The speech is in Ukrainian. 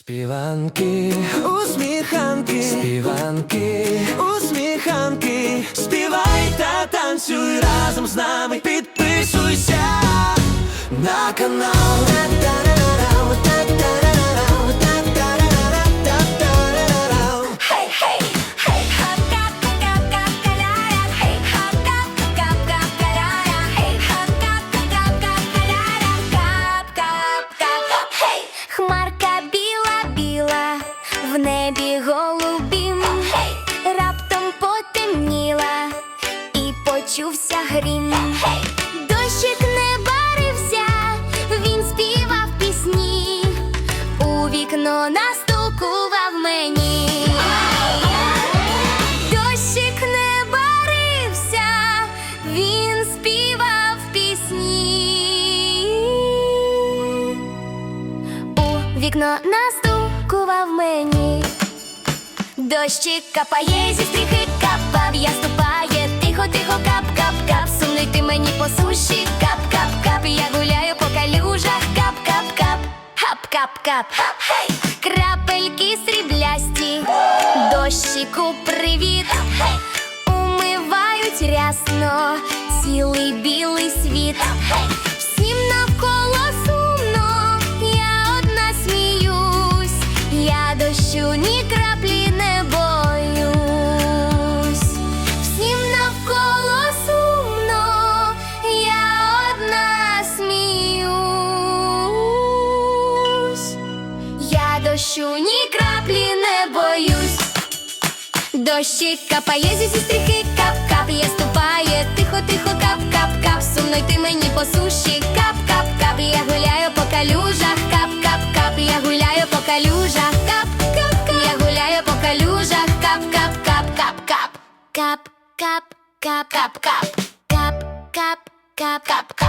Співанки, усміханки, співанки, усміханки, співай та танцюй разом з нами, підписуйся на канал. Небі голубім. Раптом потемніла і почувся грім. Дощик не барився, він співав пісні. У вікно настукував мені. Дощик не барився, він співав пісні. У вікно настукував мені. Дощик капає зі стріхи капав, я ступає, тихо, тихо, кап, кап, кап, сумний ти мені по суші, кап, кап, кап, я гуляю по калюжах, кап, кап, кап, хап, кап, кап, хей, крапельки сріблясті, дощику привіт, умивають рясно я дощу ні краплі не боюсь. Всім навколо сумно, я одна сміюсь. Я дощу ні краплі не боюсь. Дощик капає зі стріхи, кап-кап, я ступає, тихо, тихо, кап-кап-кап, сумно йти мені по суші, кап-кап-кап-кап-кап, кап-кап-кап, кап-кап, кап-кап, кап-кап.